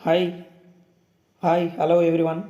Hi. Hi. Hello everyone.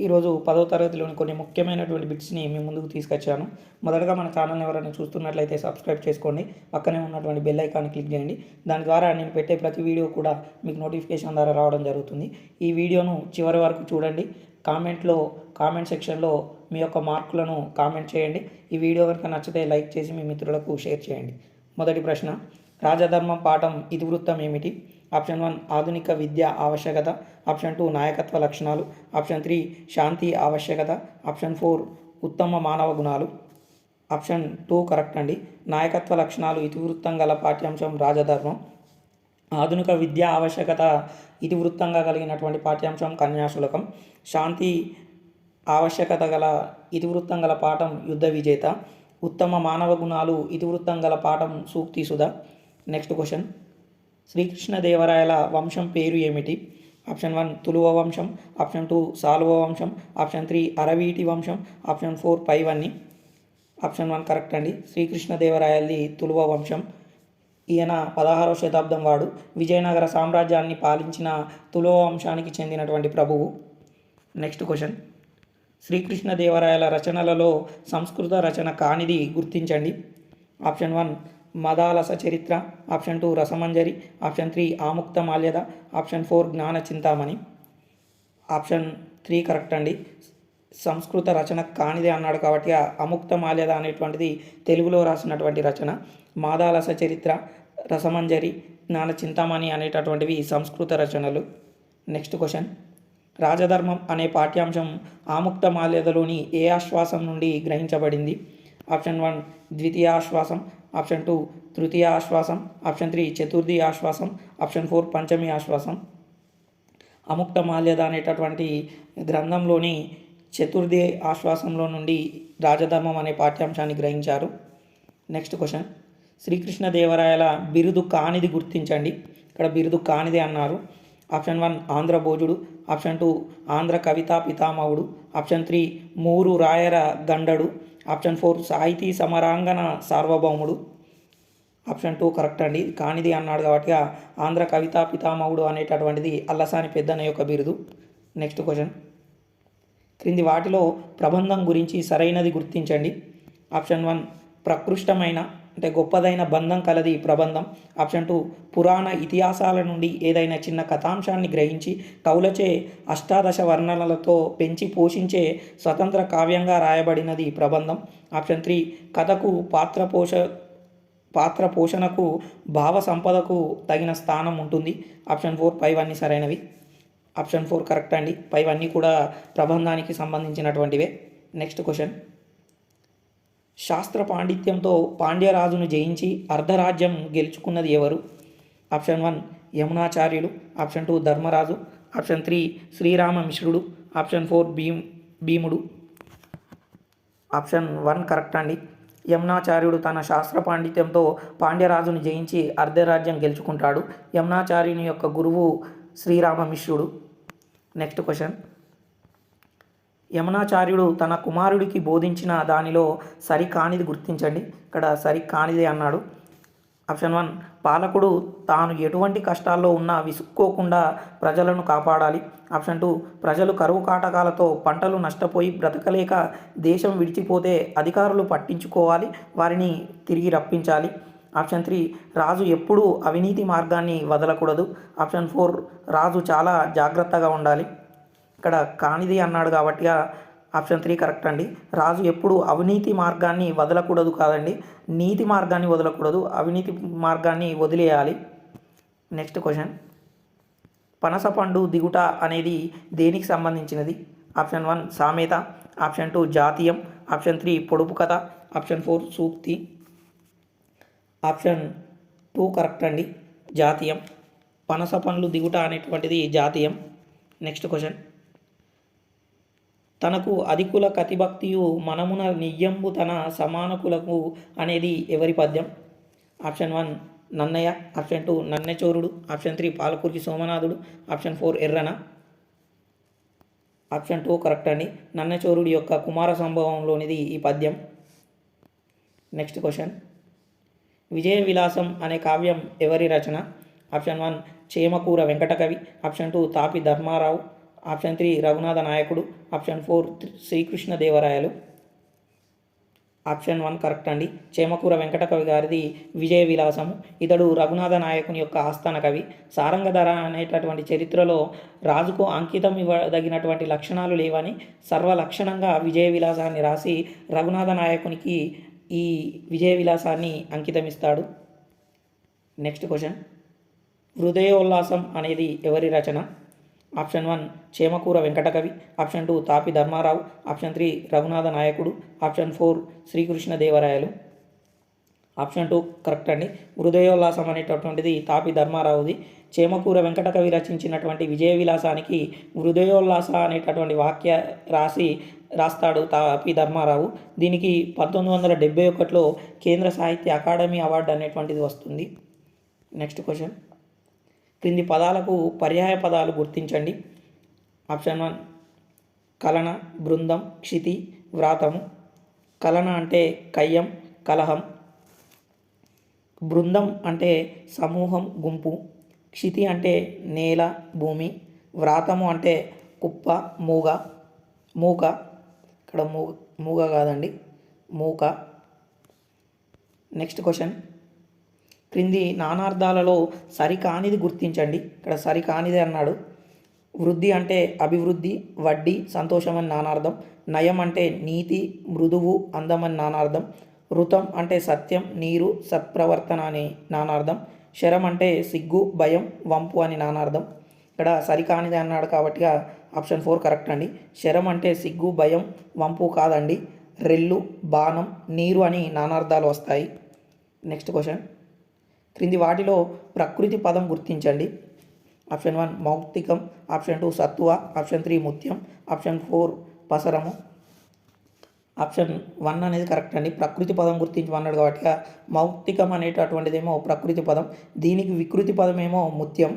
ఈరోజు పదో తరగతిలోని కొన్ని ముఖ్యమైనటువంటి బిట్స్ని మీ ముందుకు తీసుకొచ్చాను. మొదటగా మన ఛానల్ని ఎవరైనా చూస్తున్నట్లయితే సబ్స్క్రైబ్ చేసుకోండి. పక్కనే ఉన్నటువంటి బెల్ ఐకాన్ క్లిక్ చేయండి. దాని ద్వారా నేను పెట్టే ప్రతి వీడియో కూడా మీకు నోటిఫికేషన్ ద్వారా రావడం జరుగుతుంది. ఈ వీడియోను చివరి వరకు చూడండి. కామెంట్లో కామెంట్ సెక్షన్లో మీ యొక్క మార్కులను కామెంట్ చేయండి. ఈ వీడియో కనుక నచ్చితే లైక్ చేసి మీ మిత్రులకు షేర్ చేయండి. మొదటి ప్రశ్న రాజధర్మం పాఠం ఇతివృత్తం ఏమిటి? ఆప్షన్ వన్ ఆధునిక విద్య ఆవశ్యకత. ఆప్షన్ టూ నాయకత్వ లక్షణాలు. ఆప్షన్ త్రీ శాంతి ఆవశ్యకత. ఆప్షన్ ఫోర్ ఉత్తమ మానవ గుణాలు. ఆప్షన్ టూ కరెక్ట్ అండి. నాయకత్వ లక్షణాలు ఇతివృత్తం గల పాఠ్యాంశం రాజధర్మం. ఆధునిక విద్యా ఆవశ్యకత ఇతివృత్తంగా కలిగినటువంటి పాఠ్యాంశం కన్యాశులకం శాంతి ఆవశ్యకత గల ఇతివృత్తం గల పాఠం యుద్ధ విజేత. ఉత్తమ మానవ గుణాలు ఇతివృత్తం గల పాఠం సూక్తి సుధ. నెక్స్ట్ క్వశ్చన్ శ్రీకృష్ణదేవరాయల వంశం పేరు ఏమిటి? ఆప్షన్ వన్ తులువ వంశం. ఆప్షన్ టూ సాలువ వంశం. ఆప్షన్ త్రీ అరవీటి వంశం. ఆప్షన్ ఫోర్ పైవన్ని. ఆప్షన్ వన్ కరెక్ట్ అండి. శ్రీకృష్ణదేవరాయలది తులువ వంశం. ఈయన పదహారవ శతాబ్దం వాడు విజయనగర సామ్రాజ్యాన్ని పాలించిన తులో వంశానికి చెందినటువంటి ప్రభువు. Next question. శ్రీకృష్ణదేవరాయల రచనలలో సంస్కృత రచన కానిది గుర్తించండి. Option one Madalasa Charitra. Option two Rasamanjari. Option three Amukta Malyada. Option four Jnana Chintamani. Option three correct అండి. సంస్కృత రచన కానిదే అన్నాడు కాబట్టి అముక్త మాల్యద అనేటువంటిది తెలుగులో రాసినటువంటి రచన. మాదాలస చరిత్ర రసమంజరి నాన్న చింతామణి అనేటటువంటివి సంస్కృత రచనలు. Next question. రాజధర్మం అనే పాఠ్యాంశం ఆముక్త మాల్యదలోని ఏ ఆశ్వాసం నుండి గ్రహించబడింది? ఆప్షన్ వన్ ద్వితీయ ఆశ్వాసం. ఆప్షన్ టూ తృతీయ ఆశ్వాసం. ఆప్షన్ త్రీ చతుర్థి ఆశ్వాసం. ఆప్షన్ ఫోర్ పంచమి ఆశ్వాసం. అముక్త మాల్యద అనేటటువంటి గ్రంథంలోని చతుర్థి ఆశ్వాసంలో నుండి రాజధర్మం అనే పాఠ్యాంశాన్ని గ్రహించారు. Next question. శ్రీకృష్ణదేవరాయల బిరుదు కానిది గుర్తించండి. ఇక్కడ బిరుదు కానిది అన్నారు. ఆప్షన్ వన్ ఆంధ్ర భోజుడు ఆప్షన్ టూ ఆంధ్ర కవితా పితామహుడు ఆప్షన్ త్రీ మూరు రాయర గండడు ఆప్షన్ ఫోర్ సాహితీ సమరాంగణ సార్వభౌముడు. ఆప్షన్ టూ కరెక్ట్ అండి. కానిది అన్నాడు కాబట్టి ఆంధ్ర కవితా పితామహుడు అనేటటువంటిది అల్లసాని పెద్దన యొక్క బిరుదు. Next question. క్రింది వాటిలో ప్రబంధం గురించి సరైనది గుర్తించండి. ఆప్షన్ వన్ ప్రకృష్టమైన అంటే గొప్పదైన బంధం కలది ప్రబంధం. ఆప్షన్ టూ పురాణ ఇతిహాసాల నుండి ఏదైనా చిన్న కథాంశాన్ని గ్రహించి కవులచే అష్టాదశ వర్ణనలతో పెంచి పోషించే స్వతంత్ర కావ్యంగా రాయబడినది ప్రబంధం. ఆప్షన్ త్రీ కథకు పాత్ర పోష పాత్ర పోషణకు భావ సంపదకు తగిన స్థానం ఉంటుంది. ఆప్షన్ ఫోర్ పైవన్నీ సరైనవి. ఆప్షన్ ఫోర్ కరెక్ట్ అండి. పైవన్నీ కూడా ప్రబంధానికి సంబంధించినటువంటివే. Next question. శాస్త్ర పాండిత్యంతో పాండ్యరాజును జయించి అర్ధరాజ్యం గెలుచుకున్నది ఎవరు? Option one Yamunacharyulu option two Dharmaraju option three Shrirama Mishrudu option four Bheem Bheemudu. Option one correct అండి. యమునాచార్యుడు తన శాస్త్ర పాండిత్యంతో పాండ్యరాజును జయించి అర్ధరాజ్యం గెలుచుకుంటాడు. యమునాచార్యుని యొక్క గురువు శ్రీరామమిశ్రుడు నెక్స్ట్ క్వశ్చన్ యమునాచార్యుడు తన కుమారుడికి బోధించిన దానిలో సరికానిది గుర్తించండి. ఇక్కడ సరికానిదే అన్నాడు. ఆప్షన్ వన్ పాలకుడు తాను ఎటువంటి కష్టాల్లో ఉన్నా విసుక్కోకుండా ప్రజలను కాపాడాలి. ఆప్షన్ టూ ప్రజలు కరువు కాటకాలతో పంటలు నష్టపోయి బ్రతకలేక దేశం విడిచిపోతే అధికారులు పట్టించుకోవాలి. వారిని తిరిగి రప్పించాలి. ఆప్షన్ త్రీ రాజు ఎప్పుడూ అవినీతి మార్గాన్ని వదలకూడదు. ఆప్షన్ ఫోర్ రాజు చాలా జాగ్రత్తగా ఉండాలి. ఇక్కడ కానిది అన్నాడు కాబట్టి ఆప్షన్ త్రీ కరెక్ట్ అండి. రాజు ఎప్పుడు అవినీతి మార్గాన్ని వదలకూడదు కాదండి. నీతి మార్గాన్ని వదలకూడదు. అవినీతి మార్గాన్ని వదిలేయాలి. Next question. పనసపండు దిగుట అనేది దేనికి సంబంధించినది? ఆప్షన్ వన్ సామెత ఆప్షన్ టూ జాతీయం ఆప్షన్ త్రీ పొడుపు కథ ఆప్షన్ ఫోర్ సూక్తి. ఆప్షన్ టూ కరెక్ట్ అండి. జాతీయం. పనస పండ్లు దిగుట అనేటువంటిది జాతీయం. Next question. తనకు అధికుల కతిభక్తియు మనమున నియ్యంబు తన సమానకులకు అనేది ఎవరి పద్యం? Option one Nannaya option two Nannechorudu option three Palkuriki Somanathudu option four Errana. Option two correct అండి. నన్నచోరుడి యొక్క కుమార సంభవంలోనిది ఈ పద్యం. Next question. విజయ విలాసం అనే కావ్యం ఎవరి రచన? Option one Chemakura Venkatakavi. Option two Tapi Dharmarao. Option three Raghunatha Nayakudu. Option four Srikrishna Devarayalu option one correct అండి. చేమకూర వెంకటకవి గారిది విజయ విలాసము ఇతడు రఘునాథ నాయకుని యొక్క ఆస్థాన కవి. సారంగధర అనేటటువంటి చరిత్రలో రాజుకు అంకితం ఇవ్వదగినటువంటి లక్షణాలు లేవని సర్వలక్షణంగా విజయ విలాసాన్ని రాసి రఘునాథ నాయకునికి ఈ విజయ విలాసాన్ని అంకితమిస్తాడు. నెక్స్ట్ క్వశ్చన్ హృదయోల్లాసం అనేది ఎవరి రచన? Option one Chemakura Venkatakavi. Option two Tapi Dharmarao. Option three Raghunatha Nayakudu. Option four Srikrishna Devarayalu option two correct అండి. హృదయోల్లాసం అనేటటువంటిది తాపి ధర్మారావుది. చేమకూర వెంకటకవి రచించినటువంటి విజయ విలాసానికి హృదయోల్లాస అనేటటువంటి వాక్య రాసి రాస్తాడు తాపి ధర్మారావు. దీనికి పంతొమ్మిది వందల డెబ్బై ఒకటిలో కేంద్ర సాహిత్య అకాడమీ అవార్డు అనేటువంటిది వస్తుంది. Next question. క్రింది పదాలకు పర్యాయ పదాలు గుర్తించండి. ఆప్షన్ వన్ కలన బృందం క్షితి వ్రాతము. కలన అంటే కయ్యం కలహం. బృందం అంటే సమూహం గుంపు. క్షితి అంటే నేల భూమి. వ్రాతము అంటే కుప్ప మూగ. మూక. ఇక్కడ మూ మూగ కాదండి. మూక. నెక్స్ట్ క్వశ్చన్ క్రింది నానార్థాలలో సరికానిది గుర్తించండి. ఇక్కడ సరికానిది అన్నాడు. వృద్ధి అంటే అభివృద్ధి వడ్డీ సంతోషం అని నానార్థం. నయం అంటే నీతి మృదువు అందం అని నానార్థం. ఋతం అంటే సత్యం నీరు సత్ప్రవర్తన అని నానార్థం. శరం అంటే సిగ్గు భయం వంపు అని నానార్థం. ఇక్కడ సరికానిది అన్నాడు కాబట్టి ఆప్షన్ ఫోర్ కరెక్ట్ అండి. శరం అంటే సిగ్గు భయం వంపు కాదండి. రెల్లు బాణం నీరు అని నానార్థాలు వస్తాయి. Next question. క్రింది వాటిలో ప్రకృతి పదం గుర్తించండి. ఆప్షన్ వన్ మౌక్తికం ఆప్షన్ టూ సత్తువ ఆప్షన్ త్రీ ముత్యం ఆప్షన్ ఫోర్ పసరము. ఆప్షన్ వన్ అనేది కరెక్ట్ అండి. ప్రకృతి పదం గుర్తించమన్నాడు కాబట్టి మౌక్తికం అనేటటువంటిదేమో ప్రకృతి పదం. దీనికి వికృతి పదం ఏమో ముత్యం.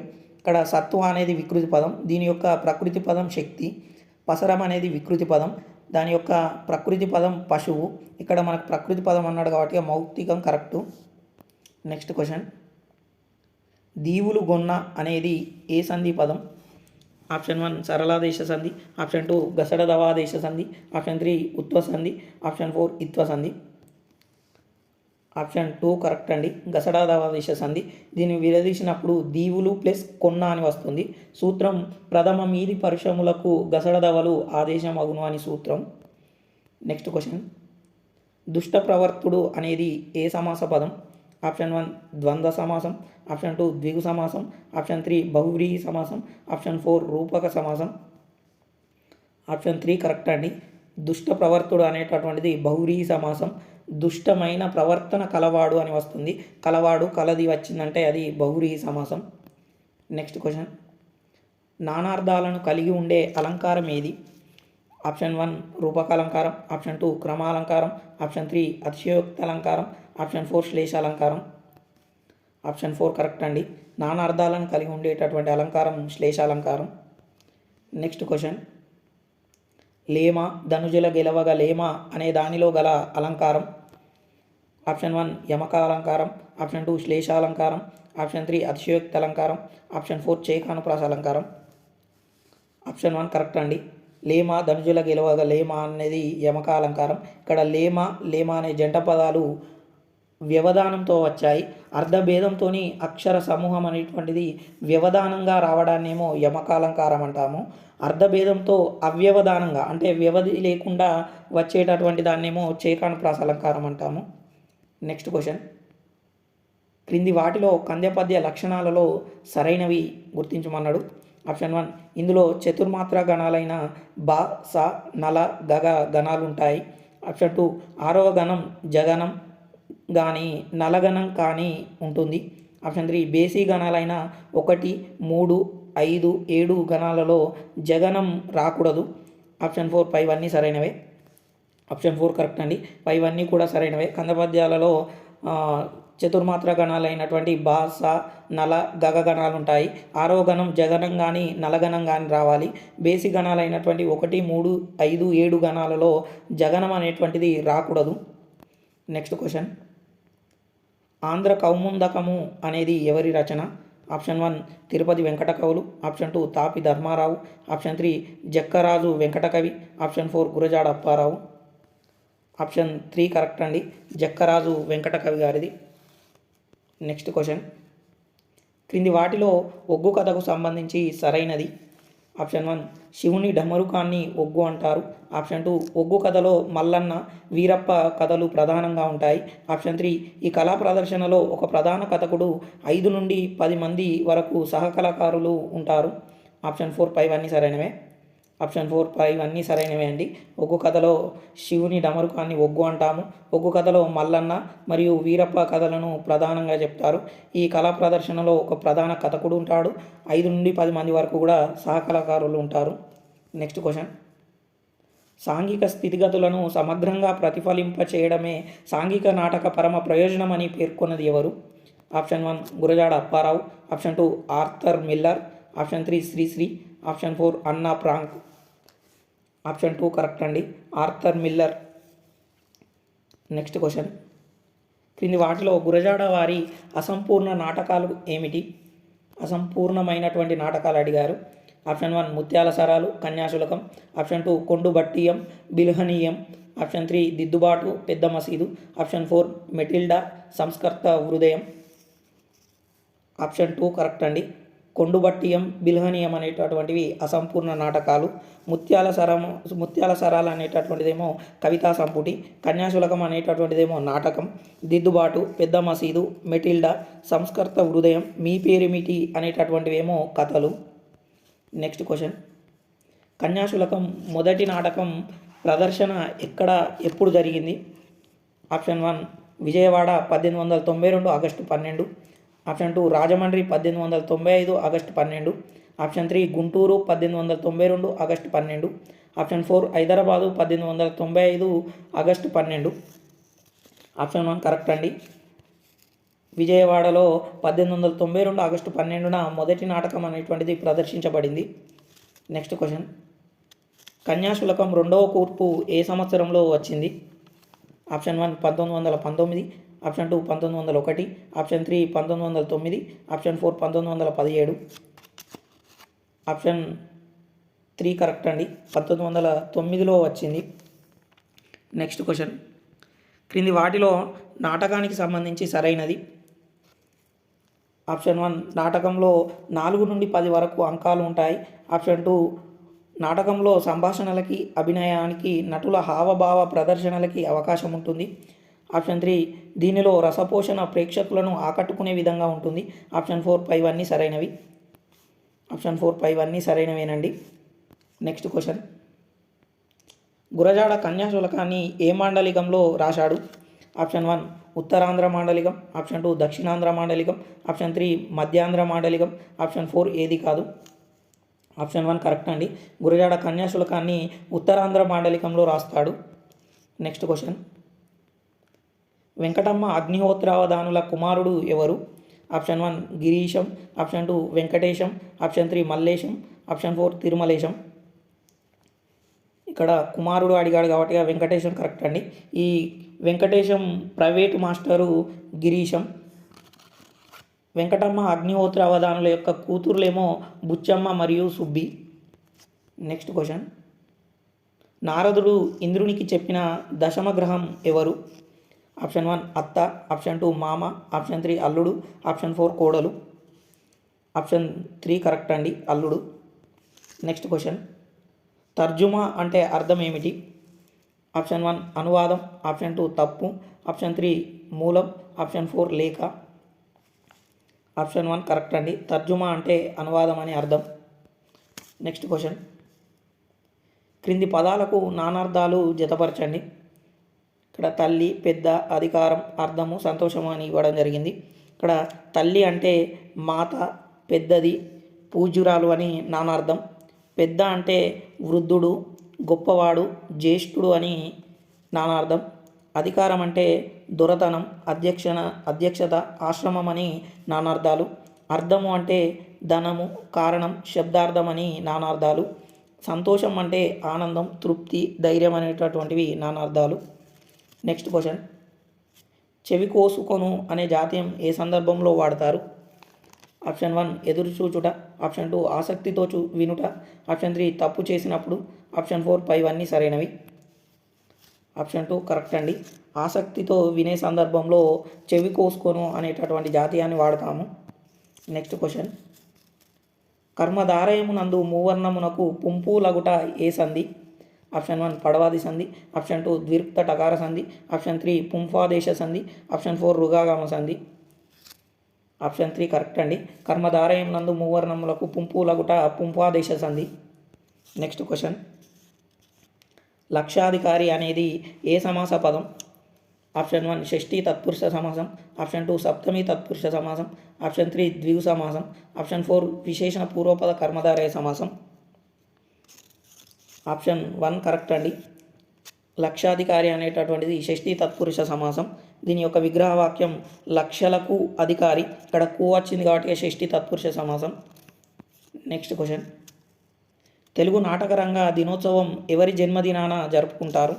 ఇక్కడ సత్వ అనేది వికృతి పదం దీని యొక్క ప్రకృతి పదం శక్తి పసరం అనేది వికృతి పదం దాని యొక్క ప్రకృతి పదం పశువు. ఇక్కడ మనకు ప్రకృతి పదం అన్నాడు కాబట్టి మౌక్తికం కరెక్టు నెక్స్ట్ క్వశ్చన్ దీవులు గొన్న అనేది ఏ సంధి పదం? ఆప్షన్ వన్ సరళాదేశ సంధి. ఆప్షన్ టూ గసడదవాదేశ సంధి. ఆప్షన్ త్రీ ఉత్వ సంధి. ఆప్షన్ ఫోర్ ఇత్వ సంధి. ఆప్షన్ టూ కరెక్ట్ అండి. గసడాదవాదేశ సంధి. దీన్ని విడదీసినప్పుడు దీవులు ప్లస్ కొన్న అని వస్తుంది. సూత్రం ప్రథమ మీది పరిశ్రమలకు గసడదవలు ఆదేశం అగును అని సూత్రం. Next question. దుష్ట ప్రవర్తుడు అనేది ఏ సమాస పదం? ఆప్షన్ వన్ ద్వంద్వ సమాసం. ఆప్షన్ టూ ద్విగు సమాసం. ఆప్షన్ త్రీ బహువ్రీహి సమాసం. ఆప్షన్ ఫోర్ రూపక సమాసం. ఆప్షన్ త్రీ కరెక్ట్ అండి. దుష్ట ప్రవర్తుడు అనేటటువంటిది బహువ్రీహి సమాసం. దుష్టమైన ప్రవర్తన కలవాడు అని వస్తుంది. కలవాడు కలది వచ్చిందంటే అది బహురి సమాసం. నెక్స్ట్ క్వశ్చన్ నానార్థాలను కలిగి ఉండే అలంకారం ఏది? ఆప్షన్ వన్ రూపకాలంకారం. ఆప్షన్ టూ క్రమాలంకారం. ఆప్షన్ త్రీ అతిశయోక్త అలంకారం ఆప్షన్ ఫోర్ శ్లేష అలంకారం ఆప్షన్ ఫోర్ కరెక్ట్ అండి. నానార్థాలను కలిగి ఉండేటటువంటి అలంకారం శ్లేష అలంకారం నెక్స్ట్ క్వశ్చన్ లేమ ధనుజుల గెలవగ లేమ అనే దానిలో గల అలంకారం. ఆప్షన్ వన్ యమక అలంకారం ఆప్షన్ టూ శ్లేష అలంకారం ఆప్షన్ త్రీ అతిశయోక్త అలంకారం ఆప్షన్ ఫోర్ చేకానుప్రాస అలంకారం ఆప్షన్ వన్ కరెక్ట్ అండి. లేమ ధనుజుల గెలవగ లేమ అనేది యమక అలంకారం ఇక్కడ లేమ లేమ అనే జంట పదాలు వ్యవధానంతో వచ్చాయి. అర్ధభేదంతో అక్షర సమూహం అనేటువంటిది వ్యవధానంగా రావడాన్నేమో యమకాలంకారం అంటాము అర్ధభేదంతో అవ్యవధానంగా అంటే వ్యవధి లేకుండా వచ్చేటటువంటి దాన్నేమో చేకాను ప్రాసలంకారం అంటాము నెక్స్ట్ క్వశ్చన్. క్రింది వాటిలో కంద్యపద్య లక్షణాలలో సరైనవి గుర్తించమన్నాడు. ఆప్షన్ వన్ ఇందులో చతుర్మాత్ర గణాలైన బ స నల గగ గణాలు ఉంటాయి ఆప్షన్ టూ ఆరవ గణం జగనం కానీ నలగణం కానీ ఉంటుంది. ఆప్షన్ త్రీ బేసీ గణాలైన ఒకటి మూడు ఐదు ఏడు గణాలలో జగనం రాకూడదు. ఆప్షన్ ఫోర్ పైవన్నీ సరైనవే. ఆప్షన్ ఫోర్ కరెక్ట్ అండి. పైవన్నీ కూడా సరైనవే. కందపద్యాలలో చతుర్మాత్ర గణాలైనటువంటి బాస నల గగ గణాలు ఉంటాయి ఆరో గణం జగనం కానీ నలగణం కానీ రావాలి. బేసి గణాలైనటువంటి ఒకటి మూడు ఐదు ఏడు గణాలలో జగనం అనేటువంటిది రాకూడదు. Next question. ఆంధ్ర కౌముందకము అనేది ఎవరి రచన? Option one Tirupati Venkata Kavulu option two Tapi Dharmarao. Option three Jakkaraju Venkatakavi. Option four Gurajada Apparao. Option three correct అండి. జక్కరాజు వెంకటకవి గారిది. Next question. క్రింది వాటిలో ఒగ్గు కథకు సంబంధించి సరైనది. ఆప్షన్ వన్ శివుని డమరుకాన్ని ఒగ్గు అంటారు. ఆప్షన్ టూ ఒగ్గు కథలో మల్లన్న వీరప్ప కథలు ప్రధానంగా ఉంటాయి. ఆప్షన్ త్రీ ఈ కళా ప్రదర్శనలో ఒక ప్రధాన కథకుడు ఐదు నుండి పది మంది వరకు సహకళాకారులు ఉంటారు. ఆప్షన్ ఫోర్ ఫైవ్ ఇవన్నీ సరైనవే. ఆప్షన్ ఫోర్ ఫైవ్ ఇవన్నీ సరైనవే అండి. ఒగ్గు కథలో శివుని డమరుకాన్ని ఒగ్గు అంటాము. ఒగ్గు కథలో మల్లన్న మరియు వీరప్ప కథలను ప్రధానంగా చెప్తారు. ఈ కళా ప్రదర్శనలో ఒక ప్రధాన కథకుడు ఉంటాడు. ఐదు నుండి పది మంది వరకు కూడా సహకళాకారులు ఉంటారు. Next question. సాంఘిక స్థితిగతులను సమగ్రంగా ప్రతిఫలింప చేయడమే సాంఘిక నాటక పరమ ప్రయోజనమని పేర్కొన్నది ఎవరు? Option one Gurajada Apparao. Option two Arthur Miller. Option three Srisri. Option four Anne Frank. Option two correct అండి. Arthur Miller. Next question. క్రింది వాటిలో గురజాడ వారి అసంపూర్ణ నాటకాలు ఏమిటి? అసంపూర్ణమైనటువంటి నాటకాలు అడిగారు. Option one Mutyala Saralu Kanyasulkam. Option two Kondubhattiyam Bilhaneeyam. Option three Diddubatu Pedda Masidu. Option four Matilda సంస్కర్త హృదయం. ఆప్షన్ టూ కరెక్ట్ అండి. కొండుబట్టియం బిల్హనియం అనేటటువంటివి అసంపూర్ణ నాటకాలు. ముత్యాల సరం ముత్యాల సరాలు అనేటటువంటిదేమో కవితా సంపుటి కన్యాశులకం అనేటటువంటిదేమో నాటకం. దిద్దుబాటు పెద్ద మసీదు మెటిల్డా సంస్కర్త హృదయం మీ పేరేమిటి అనేటటువంటివేమో కథలు. Next question. కన్యాశులకం మొదటి నాటకం ప్రదర్శన ఎక్కడ ఎప్పుడు జరిగింది? ఆప్షన్ వన్ విజయవాడ పద్దెనిమిది వందల తొంభై రెండు ఆగస్టు పన్నెండు. ఆప్షన్ టూ రాజమండ్రి పద్దెనిమిది వందల తొంభై ఐదు ఆగస్టు పన్నెండు. ఆప్షన్ త్రీ గుంటూరు పద్దెనిమిది వందల తొంభై రెండు ఆగస్టు పన్నెండు. ఆప్షన్ ఫోర్ హైదరాబాదు పద్దెనిమిది వందల తొంభై ఐదు ఆగస్టు పన్నెండు. ఆప్షన్ వన్ కరెక్ట్ అండి. విజయవాడలో పద్దెనిమిది వందల తొంభై రెండు ఆగస్టు పన్నెండున మొదటి నాటకం అనేటువంటిది ప్రదర్శించబడింది. Next question. కన్యాశులకం రెండవ కూర్పు ఏ సంవత్సరంలో వచ్చింది? ఆప్షన్ వన్ పంతొమ్మిది వందల పంతొమ్మిది. ఆప్షన్ టూ పంతొమ్మిది వందల ఒకటి ఆప్షన్ త్రీ పంతొమ్మిది వందల తొమ్మిది ఆప్షన్ ఫోర్ పంతొమ్మిది వందల పదిహేడు. ఆప్షన్ త్రీ కరెక్ట్ అండి. పంతొమ్మిది వందల తొమ్మిదిలో వచ్చింది. Next question. క్రింది వాటిలో నాటకానికి సంబంధించి సరైనది. ఆప్షన్ వన్ నాటకంలో నాలుగు నుండి పది వరకు అంకాలు ఉంటాయి. ఆప్షన్ టూ నాటకంలో సంభాషణలకి అభినయానికి నటుల హావభావ ప్రదర్శనలకి అవకాశం ఉంటుంది. ఆప్షన్ త్రీ దీనిలో రసపోషణ ప్రేక్షకులను ఆకట్టుకునే విధంగా ఉంటుంది. ఆప్షన్ ఫోర్ పైవన్నీ సరైనవి. ఆప్షన్ ఫోర్ పైవన్నీ సరైనవేనండి. Next question. గురజాడ కన్యాశులకాన్ని ఏ మాండలికంలో రాశాడు? ఆప్షన్ వన్ ఉత్తరాంధ్ర మాండలికం. ఆప్షన్ టూ దక్షిణాంధ్ర మాండలికం. ఆప్షన్ త్రీ మధ్యాంధ్ర మాండలికం. ఆప్షన్ ఫోర్ ఏది కాదు. ఆప్షన్ వన్ కరెక్ట్ అండి. గురజాడ కన్యాశులకాన్ని ఉత్తరాంధ్ర మాండలికంలో రాస్తాడు. Next question. వెంకటమ్మ అగ్నిహోత్రావధానుల కుమారుడు ఎవరు? Option one Girisham option two Venkatesham option three Mallesham option four Tirumalesham. ఇక్కడ కుమారుడు అడిగాడు కాబట్టి వెంకటేశం కరెక్ట్ అండి. ఈ వెంకటేశం ప్రైవేటు మాస్టరు గిరీశం. వెంకటమ్మ అగ్నిహోత్ర అవధానుల యొక్క కూతురులేమో బుచ్చమ్మ మరియు సుబ్బి. Next question. నారదుడు ఇంద్రునికి చెప్పిన దశమ గ్రహం ఎవరు? ఆప్షన్ వన్ అత్త ఆప్షన్ టూ మామ ఆప్షన్ త్రీ అల్లుడు ఆప్షన్ ఫోర్ కోడలు. ఆప్షన్ త్రీ కరెక్ట్ అండి అల్లుడు. Next question. తర్జుమా అంటే అర్థం ఏమిటి? ఆప్షన్ వన్ అనువాదం ఆప్షన్ టూ తప్పు ఆప్షన్ త్రీ మూలం ఆప్షన్ ఫోర్ లేఖ. ఆప్షన్ వన్ కరెక్ట్ అండి తర్జుమా అంటే అనువాదం అని అర్థం. Next question. క్రింది పదాలకు నానార్థాలు జతపరచండి. ఇక్కడ తల్లి పెద్ద అధికారం అర్థము సంతోషము అని ఇవ్వడం జరిగింది. ఇక్కడ తల్లి అంటే మాత పెద్దది పూజ్యురాలు అని నానార్థం. పెద్ద అంటే వృద్ధుడు గొప్పవాడు జ్యేష్ఠుడు అని నానార్థం. అధికారం అంటే దొరతనం అధ్యక్షణ అధ్యక్షత ఆశ్రమం అని నానార్థాలు. అర్థము అంటే ధనము కారణం శబ్దార్థమని నానార్థాలు. సంతోషం అంటే ఆనందం తృప్తి ధైర్యం అనేటటువంటివి నానార్థాలు. నెక్స్ట్ క్వశ్చన్ చెవి కోసుకొను అనే జాతీయం ఏ సందర్భంలో వాడతారు? ఆప్షన్ వన్ ఎదురు చూచుట. ఆప్షన్ టూ ఆసక్తితో చూ వినుట. ఆప్షన్ త్రీ తప్పు చేసినప్పుడు. ఆప్షన్ ఫోర్ పైవన్నీ సరైనవి. ఆప్షన్ టూ కరెక్ట్ అండి. ఆసక్తితో వినే సందర్భంలో చెవి కోసుకొను అనేటటువంటి జాతీయాన్ని వాడతాము. నెక్స్ట్ క్వశ్చన్ కర్మధారయమునందు మూవర్ణమునకు పుంపు లగుట ఏ సంధి? ఆప్షన్ వన్ పడవాది సంధి ఆప్షన్ టూ ద్విరుక్త టకార సంధి ఆప్షన్ త్రీ పుంఫాదేశ సంధి ఆప్షన్ ఫోర్ రుగాగామ సంధి. ఆప్షన్ త్రీ కరెక్ట్ అండి. కర్మధారయం నందు మూవర్ణములకు పుంపు లగుట పుంఫాదేశ సంధి. Next question. లక్షాధికారి అనేది ఏ సమాస పదం? ఆప్షన్ వన్ షష్ఠీ తత్పురుష సమాసం ఆప్షన్ టూ సప్తమి తత్పురుష సమాసం ఆప్షన్ త్రీ ద్విగు సమాసం ఆప్షన్ ఫోర్ విశేషణ పూర్వపద కర్మధారయ సమాసం. ఆప్షన్ వన్ కరెక్ట్ అండి. లక్షాధికారి అనేటటువంటిది షష్ఠి తత్పురుష సమాసం. దీని యొక్క విగ్రహవాక్యం లక్షలకు అధికారి. ఇక్కడ కూ వచ్చింది కాబట్టి షష్ఠి తత్పురుష సమాసం. నెక్స్ట్ క్వశ్చన్ తెలుగు నాటకరంగ దినోత్సవం ఎవరి జన్మదినాన జరుపుకుంటారు?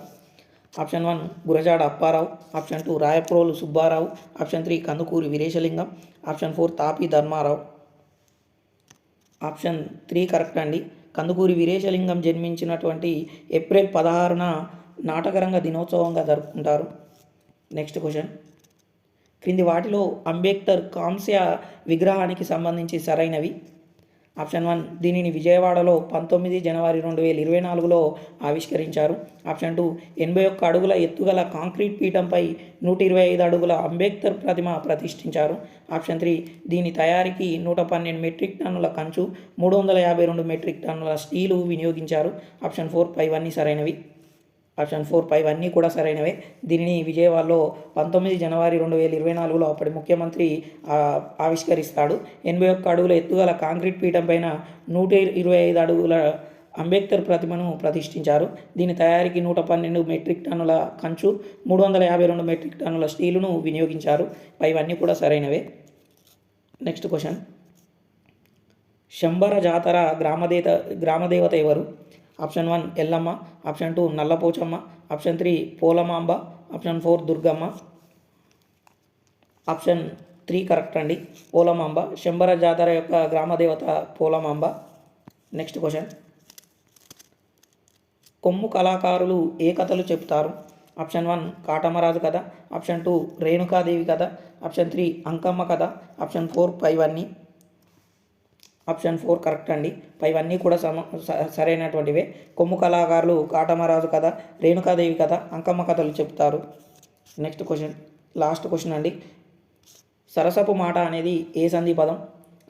Option one Gurajada Apparao. Option two Rayaprolu Subbarao. Option three Kandukuri Veeresalingam. Option four Tapi Dharmarao. Option three correct అండి. కందుకూరి వీరేశలింగం జన్మించినటువంటి ఏప్రిల్ పదహారున నాటకరంగ దినోత్సవంగా జరుపుకుంటారు. Next question. క్రింది వాటిలో అంబేద్కర్ కాంస్య విగ్రహానికి సంబంధించి సరైనవి. ఆప్షన్ వన్ దీనిని విజయవాడలో పంతొమ్మిది జనవరి రెండు వేల ఇరవై నాలుగులో ఆవిష్కరించారు. ఆప్షన్ టూ ఎనభై ఒక్క అడుగుల ఎత్తుగల కాంక్రీట్ పీఠంపై నూట ఇరవై ఐదు అడుగుల అంబేద్కర్ ప్రతిమ ప్రతిష్ఠించారు. ఆప్షన్ త్రీ దీని తయారీకి నూట పన్నెండు మెట్రిక్ టన్నుల కంచు మూడు వందల యాభై రెండు మెట్రిక్ టన్నుల స్టీలు వినియోగించారు. ఆప్షన్ ఫోర్ పైవన్నీ సరైనవి. ఆప్షన్ ఫోర్ ఫైవ్ అన్నీ కూడా సరైనవే. దీనిని విజయవాడలో పంతొమ్మిది జనవరి రెండు వేల ఇరవై నాలుగులో అప్పటి ముఖ్యమంత్రి ఆవిష్కరిస్తాడు. ఎనభై ఒక్క అడుగుల ఎత్తుగల కాంక్రీట్ పీఠం పైన నూట ఇరవై ఐదు అడుగుల అంబేద్కర్ ప్రతిమను ప్రతిష్ఠించారు. దీని తయారీకి నూట పన్నెండు మెట్రిక్ టన్నుల కంచు మూడు వందల యాభై రెండు మెట్రిక్ టన్నుల స్టీలును వినియోగించారు. పైవన్నీ కూడా సరైనవే. Next question. శంబర జాతర గ్రామదేత గ్రామదేవత ఎవరు? Option one Yellamma option two Nallapochamma option three Polamamba option four Durgamma. Option three correct అండి. పోలమాంబ శంబర జాతర యొక్క గ్రామదేవత పోలమాంబ. Next question. కొమ్ము కళాకారులు ఏ కథలు చెప్తారు? ఆప్షన్ వన్ కాటమరాజు కథ ఆప్షన్ టూ రేణుకాదేవి కథ ఆప్షన్ త్రీ అంకమ్మ కథ ఆప్షన్ ఫోర్ పైవన్నీ. ఆప్షన్ ఫోర్ కరెక్ట్ అండి. పైవన్నీ కూడా సమ స- సరైనటువంటివే. కొమ్ము కళాకారులు కాటమరాజు కథ రేణుకాదేవి కథ అంకమ్మ కథలు చెప్తారు. నెక్స్ట్ క్వశ్చన్ లాస్ట్ క్వశ్చన్ అండి. సరసపు మాట అనేది ఏ సంధి పదం?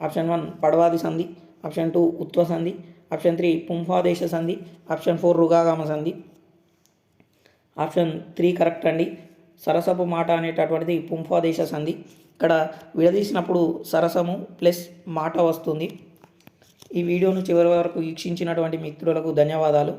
ఆప్షన్ వన్ పడవాది సంధి. ఆప్షన్ టూ ఉత్వ సంధి. ఆప్షన్ త్రీ పుంఫాదేశ సంధి. ఆప్షన్ ఫోర్ రుగాగామ సంధి. ఆప్షన్ త్రీ కరెక్ట్ అండి. సరసపు మాట అనేటటువంటిది పుంఫాదేశ సంధి. ఇక్కడ విడదీసినప్పుడు సరసము ప్లస్ మాట వస్తుంది. ఈ వీడియోను చివరి వరకు వీక్షించినటువంటి మిత్రులకు ధన్యవాదాలు.